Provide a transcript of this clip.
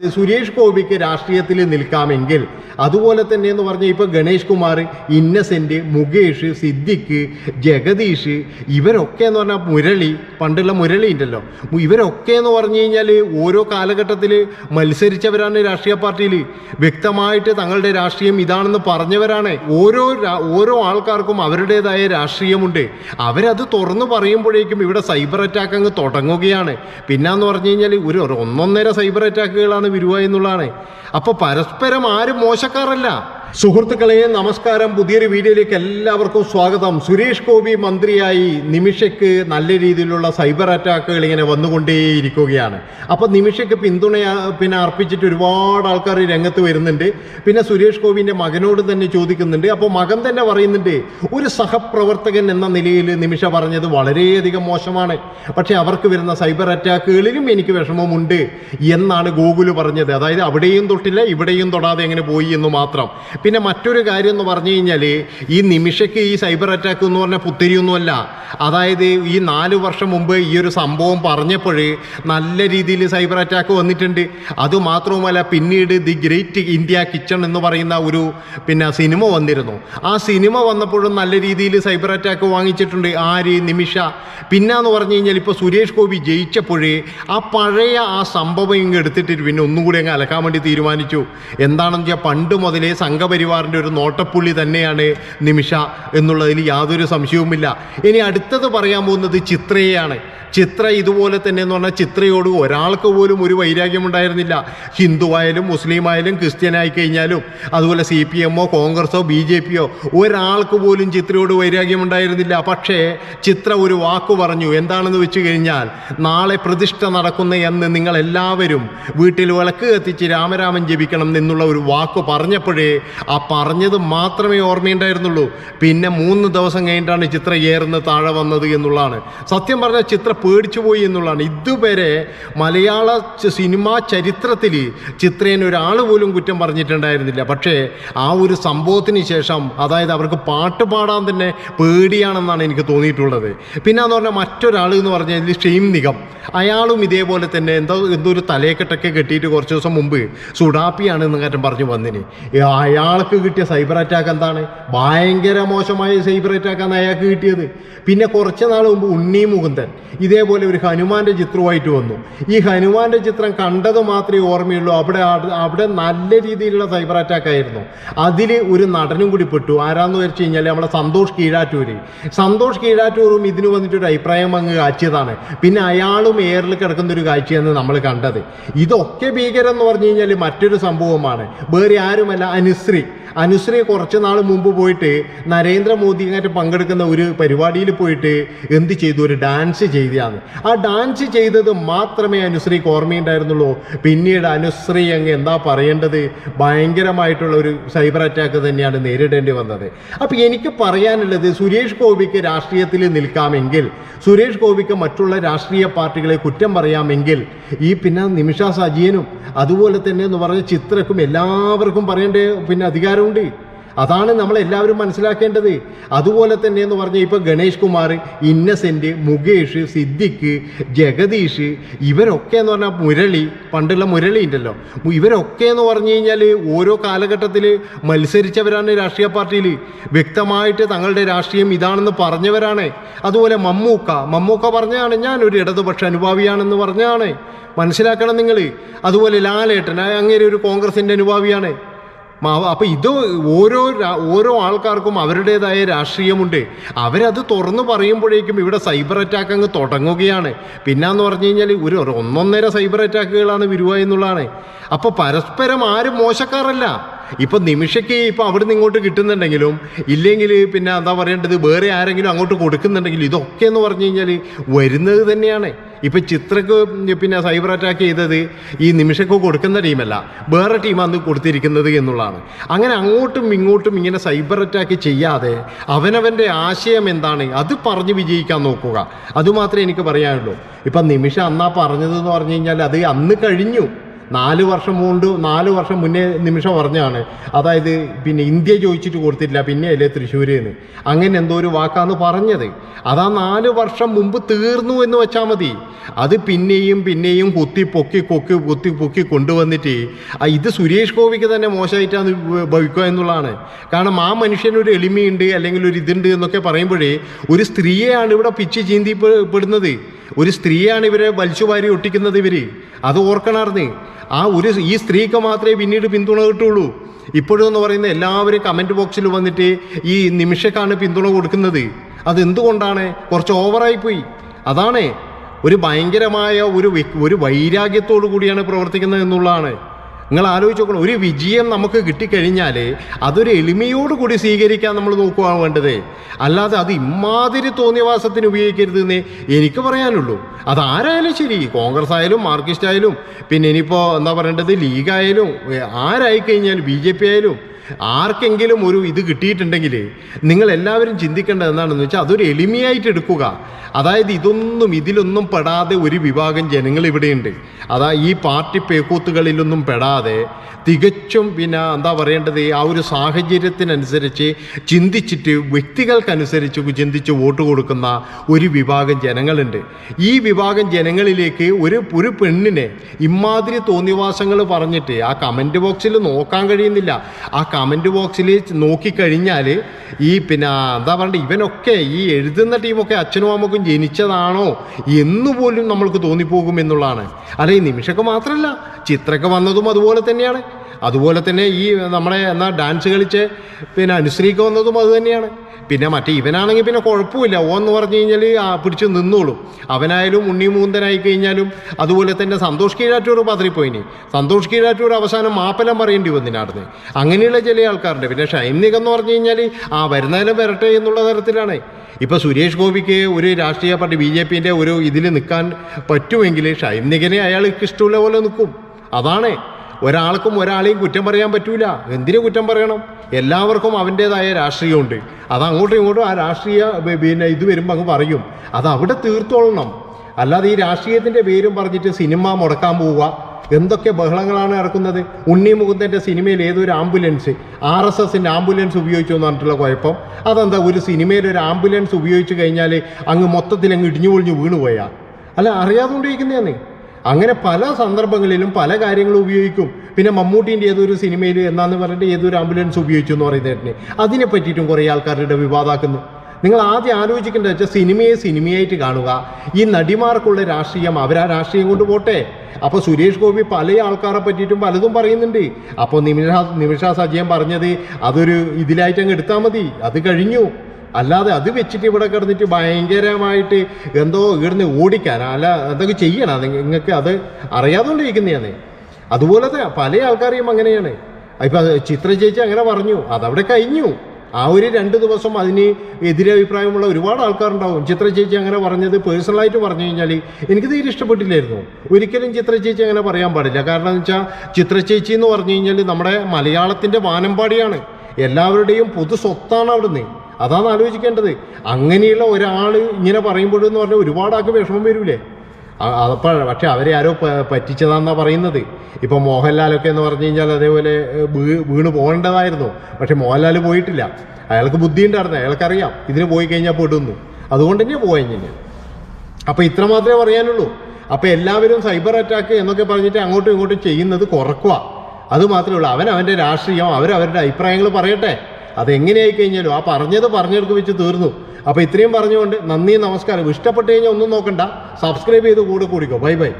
സുരേഷ് ഗോപിക്ക് രാഷ്ട്രീയത്തിൽ നിൽക്കാമെങ്കിൽ അതുപോലെ തന്നെ എന്ന് പറഞ്ഞാൽ ഇപ്പം ഗണേഷ് കുമാർ ഇന്നസെന്റ് മുകേഷ് സിദ്ദിഖ് ജഗദീഷ് ഇവരൊക്കെ എന്ന് പറഞ്ഞാൽ മുരളി പണ്ടുള്ള മുരളി ഉണ്ടല്ലോ. ഇവരൊക്കെ എന്ന് പറഞ്ഞു കഴിഞ്ഞാൽ ഓരോ കാലഘട്ടത്തിൽ മത്സരിച്ചവരാണ് രാഷ്ട്രീയ പാർട്ടിയിൽ വ്യക്തമായിട്ട് തങ്ങളുടെ രാഷ്ട്രീയം ഇതാണെന്ന് പറഞ്ഞവരാണ്. ഓരോ ഓരോ ആൾക്കാർക്കും അവരുടേതായ രാഷ്ട്രീയമുണ്ട്. അവരത് തുറന്നു പറയുമ്പോഴേക്കും ഇവിടെ സൈബർ അറ്റാക്ക് അങ്ങ് തുടങ്ങുകയാണ്. പിന്നെന്ന് പറഞ്ഞു കഴിഞ്ഞാൽ ഒരു ഒരു ഒന്നൊന്നര സൈബർ അറ്റാക്കുകളാണ് വരുക എന്നുള്ളതാണ്. അപ്പോൾ പരസ്പരം ആരും മോശക്കാരല്ല. സുഹൃത്തുക്കളെ നമസ്കാരം. പുതിയൊരു വീഡിയോയിലേക്ക് എല്ലാവർക്കും സ്വാഗതം. സുരേഷ് ഗോപി മന്ത്രിയായി നിമിഷയ്ക്ക് നല്ല രീതിയിലുള്ള സൈബർ അറ്റാക്കുകൾ ഇങ്ങനെ വന്നുകൊണ്ടേയിരിക്കുകയാണ്. അപ്പോൾ നിമിഷയ്ക്ക് പിന്തുണ പിന്നെ അർപ്പിച്ചിട്ട് ഒരുപാട് ആൾക്കാർ രംഗത്ത് വരുന്നുണ്ട്. പിന്നെ സുരേഷ് ഗോപിന്റെ മകനോട് തന്നെ ചോദിക്കുന്നുണ്ട്. അപ്പോൾ മകൻ തന്നെ പറയുന്നുണ്ട് ഒരു സഹപ്രവർത്തകൻ എന്ന നിലയിൽ നിമിഷ പറഞ്ഞത് വളരെയധികം മോശമാണ്. പക്ഷേ അവർക്ക് വരുന്ന സൈബർ അറ്റാക്കുകളിലും എനിക്ക് വിഷമമുണ്ട് എന്നാണ് ഗോകുൽ പറഞ്ഞത്. അതായത് അവിടെയും തൊട്ടില്ല ഇവിടെയും തൊടാതെ എങ്ങനെ പോയി എന്ന് മാത്രം. പിന്നെ മറ്റൊരു കാര്യം എന്ന് പറഞ്ഞു കഴിഞ്ഞാൽ ഈ നിമിഷയ്ക്ക് ഈ സൈബർ അറ്റാക്ക് എന്ന് പറഞ്ഞാൽ പുത്തിരിയൊന്നുമല്ല. അതായത് ഈ നാല് വർഷം മുമ്പ് ഈ ഒരു സംഭവം പറഞ്ഞപ്പോൾ നല്ല രീതിയിൽ സൈബർ അറ്റാക്ക് വന്നിട്ടുണ്ട്. അതുമാത്രവുമല്ല പിന്നീട് ദി ഗ്രേറ്റ് ഇന്ത്യ കിച്ചൺ എന്ന് പറയുന്ന ഒരു പിന്നെ സിനിമ വന്നിരുന്നു. ആ സിനിമ വന്നപ്പോഴും നല്ല രീതിയിൽ സൈബർ അറ്റാക്ക് വാങ്ങിച്ചിട്ടുണ്ട് ആര്? നിമിഷ. പിന്നെ എന്ന് പറഞ്ഞു കഴിഞ്ഞാൽ ഇപ്പോൾ സുരേഷ് ഗോപി ജയിച്ചപ്പോഴേ ആ പഴയ ആ സംഭവം ഇങ്ങ് എടുത്തിട്ട് പിന്നെ ഒന്നും കൂടി അങ്ങ് അലക്കാൻ വേണ്ടി തീരുമാനിച്ചു. എന്താണെന്ന് വെച്ചാൽ പണ്ട് മുതലേ സംഘപരിവാറിന്റെ ഒരു നോട്ടപ്പുള്ളി തന്നെയാണ് നിമിഷ എന്നുള്ളതിൽ യാതൊരു സംശയവുമില്ല. ഇനി അടുത്തത് പറയാൻ പോകുന്നത് ചിത്രയെയാണ്. ചിത്ര ഇതുപോലെ തന്നെ എന്ന് പറഞ്ഞാൽ ചിത്രയോട് ഒരാൾക്ക് പോലും ഒരു വൈരാഗ്യം ഉണ്ടായിരുന്നില്ല ഹിന്ദുവായാലും മുസ്ലിം ആയാലും ക്രിസ്ത്യനായി കഴിഞ്ഞാലും അതുപോലെ സി പി എമ്മോ കോൺഗ്രസോ ബി ജെ പിയോ ഒരാൾക്ക് പോലും ചിത്രയോട് വൈരാഗ്യം ഉണ്ടായിരുന്നില്ല പക്ഷേ ചിത്ര ഒരു വാക്ക് പറഞ്ഞു എന്താണെന്ന് വെച്ച് കഴിഞ്ഞാൽ നാളെ പ്രതിഷ്ഠ നടക്കുന്ന എന്ന് നിങ്ങൾ എല്ലാവരും വീട്ടിൽ വിളക്ക് കത്തിച്ച് രാമരാമൻ ജപിക്കണം എന്നുള്ള ഒരു വാക്ക് പറഞ്ഞപ്പോഴേ ആ പറഞ്ഞത് മാത്രമേ ഓർമ്മയുണ്ടായിരുന്നുള്ളൂ. പിന്നെ മൂന്ന് ദിവസം കഴിഞ്ഞിട്ടാണ് ചിത്രം ഏറുന്ന താഴെ വന്നത് എന്നുള്ളതാണ്. സത്യം പറഞ്ഞാൽ ചിത്ര പേടിച്ചു പോയി എന്നുള്ളതാണ്. ഇതുവരെ മലയാള സിനിമാ ചരിത്രത്തിൽ ചിത്രേനെ ഒരാൾ പോലും കുറ്റം പറഞ്ഞിട്ടുണ്ടായിരുന്നില്ല. പക്ഷേ ആ ഒരു സംഭവത്തിന് ശേഷം അതായത് അവർക്ക് പാട്ട് പാടാൻ തന്നെ പേടിയാണെന്നാണ് എനിക്ക് തോന്നിയിട്ടുള്ളത്. പിന്നെ എന്ന് പറഞ്ഞാൽ മറ്റൊരാൾ എന്ന് പറഞ്ഞാൽ ഷെയിം നിഗം. അയാളും ഇതേപോലെ തന്നെ എന്തോ എന്തോ ഒരു തലയെക്കെട്ടൊക്കെ കെട്ടിയിട്ട് കുറച്ച് ദിവസം മുമ്പ് സുഡാപ്പിയാണ് എന്ന് കാര്യം പറഞ്ഞു വന്നിന്. ഏ, അയാൾക്ക് കിട്ടിയ സൈബർ അറ്റാക്ക് എന്താണ്? ഭയങ്കര മോശമായ സൈബർ അറ്റാക്കാണ് അയാൾക്ക് കിട്ടിയത്. പിന്നെ കുറച്ച് നാൾ മുമ്പ് ഉണ്ണി മുകുന്ദൻ ഇതേപോലെ ഒരു ഹനുമാന്റെ ചിത്രമായിട്ട് വന്നു. ഈ ഹനുമാന്റെ ചിത്രം കണ്ടത് മാത്രമേ ഓർമ്മയുള്ളൂ. അവിടെ അവിടെ നല്ല രീതിയിലുള്ള സൈബർ അറ്റാക്ക് ആയിരുന്നു അതിൽ ഒരു നടനും കൂടി പെട്ടു. ആരാന്ന് വെച്ച് കഴിഞ്ഞാൽ നമ്മളെ സന്തോഷ് കീഴാറ്റൂര്. സന്തോഷ് കീഴാറ്റൂറും ഇതിന് വന്നിട്ട് ഒരു അഭിപ്രായം അങ്ങ് കാച്ചിയതാണ്. പിന്നെ അയാളും എയറിൽ കിടക്കുന്ന ഒരു കാഴ്ചയാണ് നമ്മൾ കണ്ടത്. ഇതൊക്കെ ഭീകരം എന്ന് പറഞ്ഞു കഴിഞ്ഞാൽ മറ്റൊരു സംഭവമാണ്. വേറെ ആരുമല്ല അനുശ്രീ. থাকবে അനുശ്രീ കുറച്ച് നാൾ മുമ്പ് പോയിട്ട് നരേന്ദ്രമോദി ആയിട്ട് പങ്കെടുക്കുന്ന ഒരു പരിപാടിയിൽ പോയിട്ട് എന്ത് ചെയ്തു? ഒരു ഡാൻസ് ചെയ്തതാണ്. ആ ഡാൻസ് ചെയ്തത് മാത്രമേ അനുശ്രീക്ക് ഓർമ്മയുണ്ടായിരുന്നുള്ളൂ. പിന്നീട് അനുശ്രീ അങ്ങ് എന്താ പറയേണ്ടത്? ഭയങ്കരമായിട്ടുള്ള ഒരു സൈബർ അറ്റാക്ക് തന്നെയാണ് നേരിടേണ്ടി വന്നത്. അപ്പോൾ എനിക്ക് പറയാനുള്ളത് സുരേഷ് ഗോപിക്ക് രാഷ്ട്രീയത്തിൽ നിൽക്കാമെങ്കിൽ സുരേഷ് ഗോപിക്ക് മറ്റുള്ള രാഷ്ട്രീയ പാർട്ടികളെ കുറ്റം പറയാമെങ്കിൽ ഈ പിന്നെ നിമിഷ സജീനും അതുപോലെ തന്നെ എന്ന് പറഞ്ഞ ചിത്രക്കും എല്ലാവർക്കും പറയേണ്ട പിന്നെ അധികാരമുണ്ട് അതാണ് നമ്മൾ എല്ലാവരും മനസ്സിലാക്കേണ്ടത്. അതുപോലെ തന്നെ എന്ന് പറഞ്ഞാൽ ഇപ്പോൾ ഗണേഷ് കുമാർ ഇന്നസെന്റ് മുകേഷ് സിദ്ദിഖ് ജഗദീഷ് ഇവരൊക്കെ എന്ന് പറഞ്ഞാൽ മുരളി പണ്ടുള്ള മുരളി ഉണ്ടല്ലോ. ഇവരൊക്കെ എന്ന് പറഞ്ഞു കഴിഞ്ഞാൽ ഓരോ കാലഘട്ടത്തിൽ മത്സരിച്ചവരാണ് രാഷ്ട്രീയ പാർട്ടിയിൽ. വ്യക്തമായിട്ട് തങ്ങളുടെ രാഷ്ട്രീയം ഇതാണെന്ന് പറഞ്ഞവരാണ്. അതുപോലെ മമ്മൂക്ക. മമ്മൂക്ക പറഞ്ഞാണ് ഒരു ഇടതുപക്ഷ അനുഭാവിയാണെന്ന് പറഞ്ഞാണ് മനസ്സിലാക്കണം നിങ്ങൾ അതുപോലെ ലാലേട്ടൻ അങ്ങനെ ഒരു കോൺഗ്രസിന്റെ അനുഭാവിയാണ്. മാ- അപ്പൊ ഇത് ഓരോ ഓരോ ആൾക്കാർക്കും അവരുടേതായ രാഷ്ട്രീയമുണ്ട്. അവരത് തുറന്നു പറയുമ്പോഴേക്കും ഇവിടെ സൈബർ അറ്റാക്ക് അങ്ങ് തുടങ്ങുകയാണ്. പിന്നെന്ന് പറഞ്ഞു കഴിഞ്ഞാൽ ഒരു ഒന്നൊന്നര സൈബർ അറ്റാക്കുകളാണ് വരുക എന്നുള്ളതാണ്. അപ്പോൾ പരസ്പരം ആരും മോശക്കാരല്ല. ഇപ്പൊ നിമിഷയ്ക്ക് ഇപ്പൊ അവിടുന്ന് ഇങ്ങോട്ട് കിട്ടുന്നുണ്ടെങ്കിലും ഇല്ലെങ്കിൽ പിന്നെ എന്താ പറയേണ്ടത് വേറെ ആരെങ്കിലും അങ്ങോട്ട് കൊടുക്കുന്നുണ്ടെങ്കിൽ ഇതൊക്കെ എന്ന് പറഞ്ഞു കഴിഞ്ഞാൽ വരുന്നത് തന്നെയാണ്. ഇപ്പൊ ചിത്രക്ക് പിന്നെ സൈബർ അറ്റാക്ക് ചെയ്തത് ഈ നിമിഷക്ക് കൊടുക്കുന്ന ടീമല്ല വേറെ ടീമാണ് കൊടുത്തിരിക്കുന്നത് എന്നുള്ളതാണ്. അങ്ങനെ അങ്ങോട്ടും ഇങ്ങോട്ടും ഇങ്ങനെ സൈബർ അറ്റാക്ക് ചെയ്യാതെ അവനവന്റെ ആശയം എന്താണ് അത് പറഞ്ഞ് വിജയിക്കാൻ നോക്കുക. അതുമാത്രമേ എനിക്ക് പറയാനുള്ളൂ. ഇപ്പം നിമിഷം അന്നാ പറഞ്ഞതെന്ന് പറഞ്ഞു കഴിഞ്ഞാൽ അത് അന്ന് കഴിഞ്ഞു. നാല് വർഷം മുണ്ട് നാല് വർഷം മുന്നേ നിമിഷം പറഞ്ഞാണ്. അതായത് പിന്നെ ഇന്ത്യ ചോദിച്ചിട്ട് കൊടുത്തിട്ടില്ല പിന്നെ അല്ലേ തൃശ്ശൂരെന്ന്. അങ്ങനെ എന്തോ ഒരു വാക്കാന്ന് പറഞ്ഞത്. അതാ നാല് വർഷം മുമ്പ് തീർന്നു എന്ന് വെച്ചാൽ മതി. അത് പിന്നെയും പിന്നെയും കുത്തി പൊക്കി കൊക്കി കുത്തി പൊക്കി കൊണ്ടുവന്നിട്ട് ഇത് സുരേഷ് ഗോപിക്ക് തന്നെ മോശമായിട്ടാണ് ഭവിക്കുക എന്നുള്ളതാണ്. കാരണം ആ മനുഷ്യനൊരു എളിമയുണ്ട് അല്ലെങ്കിൽ ഒരു ഇതുണ്ട് എന്നൊക്കെ പറയുമ്പോഴേ ഒരു സ്ത്രീയെയാണ് ഇവിടെ പിച്ച് ചീന്തി പെ- പെടുന്നത്. ഒരു സ്ത്രീയാണ് ഇവരെ വലിച്ചുവാരി ഒട്ടിക്കുന്നത് ഇവർ. അത് ഓർക്കണമായിരുന്നു ആ ഒരു ഈ സ്ത്രീക്ക് മാത്രമേ പിന്നീട് പിന്തുണ കിട്ടുള്ളൂ ഇപ്പോഴും എന്ന് പറയുന്ന എല്ലാവരും കമന്റ് ബോക്സിൽ വന്നിട്ട് ഈ നിമിഷക്കാണ് പിന്തുണ കൊടുക്കുന്നത്. അതെന്തുകൊണ്ടാണ്? കുറച്ച് ഓവറായി പോയി. അതാണ്. ഒരു ഭയങ്കരമായ ഒരു ഒരു വൈരാഗ്യത്തോടു കൂടിയാണ് പ്രവർത്തിക്കുന്നത് എന്നുള്ളതാണ്. നിങ്ങൾ ആലോചിച്ച് നോക്കണം ഒരു വിജയം നമുക്ക് കിട്ടിക്കഴിഞ്ഞാൽ അതൊരു എളിമയോടുകൂടി സ്വീകരിക്കാൻ നമ്മൾ നോക്കുകയാണ് വേണ്ടത്. അല്ലാതെ അത് ഇമാതിരി തോന്നിയവാസത്തിന് ഉപയോഗിക്കരുത് എന്നേ എനിക്ക് പറയാനുള്ളൂ. അതാരായാലും ശരി കോൺഗ്രസ് ആയാലും മാർക്സിസ്റ്റ് ആയാലും പിന്നെ ഇനിയിപ്പോൾ എന്താ പറയേണ്ടത് ലീഗായാലും ഏ, ആരായി കഴിഞ്ഞാലും ബി ജെ പി ആയാലും ആർക്കെങ്കിലും ഒരു ഇത് കിട്ടിയിട്ടുണ്ടെങ്കിൽ നിങ്ങൾ എല്ലാവരും ചിന്തിക്കേണ്ടത് എന്താണെന്ന് വെച്ചാൽ അതൊരു എളിമയായിട്ട് എടുക്കുക. അതായത് ഇതൊന്നും ഇതിലൊന്നും പെടാതെ ഒരു വിഭാഗം ജനങ്ങൾ ഇവിടെയുണ്ട്. അതാ ഈ പാർട്ടി പേക്കൂത്തുകളിലൊന്നും പെടാതെ തികച്ചും പിന്നെ എന്താ പറയേണ്ടത്? ആ ഒരു സാഹചര്യത്തിനനുസരിച്ച് ചിന്തിച്ചിട്ട് വ്യക്തികൾക്കനുസരിച്ച് ചിന്തിച്ച് വോട്ട് കൊടുക്കുന്ന ഒരു വിഭാഗം ജനങ്ങളുണ്ട്. ഈ വിഭാഗം ജനങ്ങളിലേക്ക് ഒരു ഒരു പെണ്ണിനെ ഇമാതിരി തോന്നിവാസങ്ങൾ പറഞ്ഞിട്ട് ആ കമന്റ് ബോക്സിൽ നോക്കാൻ കഴിയുന്നില്ല. ആ കമന്റ് ബോക്സിൽ നോക്കിക്കഴിഞ്ഞാൽ ഈ പിന്നെ എന്താ പറയുക ഇവനൊക്കെ ഈ എഴുതുന്ന ടീമൊക്കെ അച്ഛനും അമ്മക്കും ജനിച്ചതാണോ എന്നുപോലും നമ്മൾക്ക് തോന്നിപ്പോകും എന്നുള്ളതാണ്. അല്ല നിമിഷമൊക്കെ മാത്രമല്ല ചിത്രമൊക്കെ വന്നതും അതുപോലെ തന്നെയാണ്. അതുപോലെ തന്നെ ഈ നമ്മളെ എന്നാൽ ഡാൻസ് കളിച്ച് പിന്നെ അനുസരിക്കുക എന്നതും അത് തന്നെയാണ്. പിന്നെ മറ്റേ ഇവനാണെങ്കിൽ പിന്നെ കുഴപ്പമില്ല. ഓ എന്ന് പറഞ്ഞു കഴിഞ്ഞാൽ പിടിച്ച് നിന്നോളും. അവനായാലും ഉണ്ണി മൂന്തനായി കഴിഞ്ഞാലും അതുപോലെ തന്നെ സന്തോഷ് കീഴാറ്റൂർ പതറിപ്പോയിനി സന്തോഷ് കീഴാറ്റൂർ അവസാനം മാപ്പലം പറയേണ്ടി വന്നിനാടുന്ന് അങ്ങനെയുള്ള ചില ആൾക്കാരുണ്ട്. പിന്നെ ഷൈനിക എന്ന് പറഞ്ഞു കഴിഞ്ഞാൽ ആ വരുന്നതിലും വരട്ടെ എന്നുള്ള തരത്തിലാണ്. ഇപ്പോൾ സുരേഷ് ഗോപിക്ക് ഒരു രാഷ്ട്രീയ പാർട്ടി ബി ജെ പിന്റെ ഒരു ഇതിൽ നിൽക്കാൻ പറ്റുമെങ്കിൽ ഷൈനികനെ അയാൾക്ക് ഇഷ്ടമുള്ള പോലെ നിൽക്കും. അതാണ്. ഒരാൾക്കും ഒരാളെയും കുറ്റം പറയാൻ പറ്റൂല. എന്തിനു കുറ്റം പറയണം? എല്ലാവർക്കും അവന്റേതായ രാഷ്ട്രീയമുണ്ട്. അത് അങ്ങോട്ടും ഇങ്ങോട്ടും ആ രാഷ്ട്രീയ പിന്നെ ഇത് വരുമ്പോൾ അങ്ങ് പറയും. അത് അവിടെ തീർത്തോളണം. അല്ലാതെ ഈ രാഷ്ട്രീയത്തിന്റെ പേരും പറഞ്ഞിട്ട് സിനിമ മുടക്കാൻ പോവുക. എന്തൊക്കെ ബഹളങ്ങളാണ് നടക്കുന്നത്? ഉണ്ണി മുകുന്ദന്റെ സിനിമയിൽ ഏതൊരു ആംബുലൻസ്? ആർ എസ് എസിന്റെ ആംബുലൻസ് ഉപയോഗിച്ചു എന്ന് പറഞ്ഞിട്ടുള്ള കുഴപ്പം. അതെന്താ ഒരു സിനിമയിൽ ഒരു ആംബുലൻസ് ഉപയോഗിച്ച് കഴിഞ്ഞാൽ അങ്ങ് മൊത്തത്തിൽ അങ്ങ് ഇടിഞ്ഞു പൊളിഞ്ഞു വീണുപോയാ അല്ല അറിയാതുകൊണ്ടിരിക്കുന്നതാണ് അങ്ങനെ പല സന്ദർഭങ്ങളിലും പല കാര്യങ്ങളും ഉപയോഗിക്കും. പിന്നെ മമ്മൂട്ടിന്റെ ഏതൊരു സിനിമയിൽ എന്നാന്ന് പറഞ്ഞിട്ട് ഏതൊരു ആംബുലൻസ് ഉപയോഗിച്ചു എന്ന് പറയുന്നതിന് അതിനെ പറ്റിയിട്ടും കുറേ ആൾക്കാരുടെ വിവാദമാക്കുന്നു നിങ്ങൾ ആദ്യം ആലോചിക്കേണ്ടത് വെച്ചാൽ സിനിമയെ സിനിമയായിട്ട് കാണുക. ഈ നടിമാർക്കുള്ള രാഷ്ട്രീയം അവരാ രാഷ്ട്രീയം കൊണ്ട് പോട്ടെ. അപ്പോൾ സുരേഷ് ഗോപി പല ആൾക്കാരെ പറ്റിയിട്ടും പലതും പറയുന്നുണ്ട്. അപ്പോൾ നിമിഷ നിമിഷ സജയം പറഞ്ഞത് അതൊരു ഇതിലായിട്ട് അങ്ങ് എടുത്താൽ മതി. അത് കഴിഞ്ഞു. അല്ലാതെ അത് വെച്ചിട്ട് ഇവിടെ കിടന്നിട്ട് ഭയങ്കരമായിട്ട് എന്തോ ഇവിടുന്ന് ഓടിക്കാൻ അല്ല എന്തൊക്കെ ചെയ്യണം. നിങ്ങൾക്ക് അത് അറിയാതുകൊണ്ടിരിക്കുന്നതാണ്. തന്നെ പല ആൾക്കാരെയും അങ്ങനെയാണ്. ഇപ്പം ചിത്ര ചേച്ചി അങ്ങനെ പറഞ്ഞു. അതവിടെ കഴിഞ്ഞു. ആ ഒരു രണ്ട് ദിവസം അതിന് എതിരഭിപ്രായമുള്ള ഒരുപാട് ആൾക്കാരുണ്ടാവും. ചിത്ര ചേച്ചി അങ്ങനെ പറഞ്ഞത് പേഴ്സണലായിട്ട് പറഞ്ഞു കഴിഞ്ഞാൽ എനിക്ക് തീരെ ഇഷ്ടപ്പെട്ടില്ലായിരുന്നു. ഒരിക്കലും ചിത്ര ചേച്ചി അങ്ങനെ പറയാൻ പാടില്ല. കാരണം എന്ന് വെച്ചാൽ ചിത്ര ചേച്ചി എന്ന് പറഞ്ഞു കഴിഞ്ഞാൽ നമ്മുടെ മലയാളത്തിന്റെ വാനമ്പാടിയാണ്. എല്ലാവരുടെയും പൊതു സ്വത്താണ് അവിടുന്ന്. അതാണ് ആലോചിക്കേണ്ടത്. അങ്ങനെയുള്ള ഒരാൾ ഇങ്ങനെ പറയുമ്പോഴെന്ന് പറഞ്ഞാൽ ഒരുപാട് ആൾക്ക് വിഷമം വരൂലേ? അപ്പോൾ പക്ഷെ അവരെ ആരോ പറ്റിച്ചതാണെന്നാണ് പറയുന്നത്. ഇപ്പോൾ മോഹൻലാലൊക്കെ എന്ന് പറഞ്ഞു കഴിഞ്ഞാൽ അതേപോലെ വീണ് പോകേണ്ടതായിരുന്നു. പക്ഷെ മോഹൻലാൽ പോയിട്ടില്ല. അയാൾക്ക് ബുദ്ധി ഉണ്ടായിരുന്നു. അയാൾക്കറിയാം. ഇതിന് പോയി കഴിഞ്ഞാൽ പെടുന്നു. അതുകൊണ്ട് തന്നെ പോയി ഞാൻ അപ്പോൾ ഇത്ര മാത്രമേ പറയാനുള്ളൂ. അപ്പോൾ എല്ലാവരും സൈബർ അറ്റാക്ക് എന്നൊക്കെ പറഞ്ഞിട്ട് അങ്ങോട്ടും ഇങ്ങോട്ടും ചെയ്യുന്നത് കുറക്കുക അത് മാത്രമേ ഉള്ളൂ. അവൻ അവന്റെ രാഷ്ട്രീയം അവരവരുടെ അഭിപ്രായങ്ങൾ പറയട്ടെ. അതെങ്ങനെയായി കഴിഞ്ഞാലും ആ പറഞ്ഞത് പറഞ്ഞെടുക്ക് വെച്ച് തീർന്നു. അപ്പോൾ ഇത്രയും പറഞ്ഞുകൊണ്ട് നന്ദി നമസ്കാരം. ഇഷ്ടപ്പെട്ട് കഴിഞ്ഞാൽ ഒന്നും നോക്കണ്ട. സബ്സ്ക്രൈബ് ചെയ്ത് കൂടെ കൂടിക്കോ. Bye bye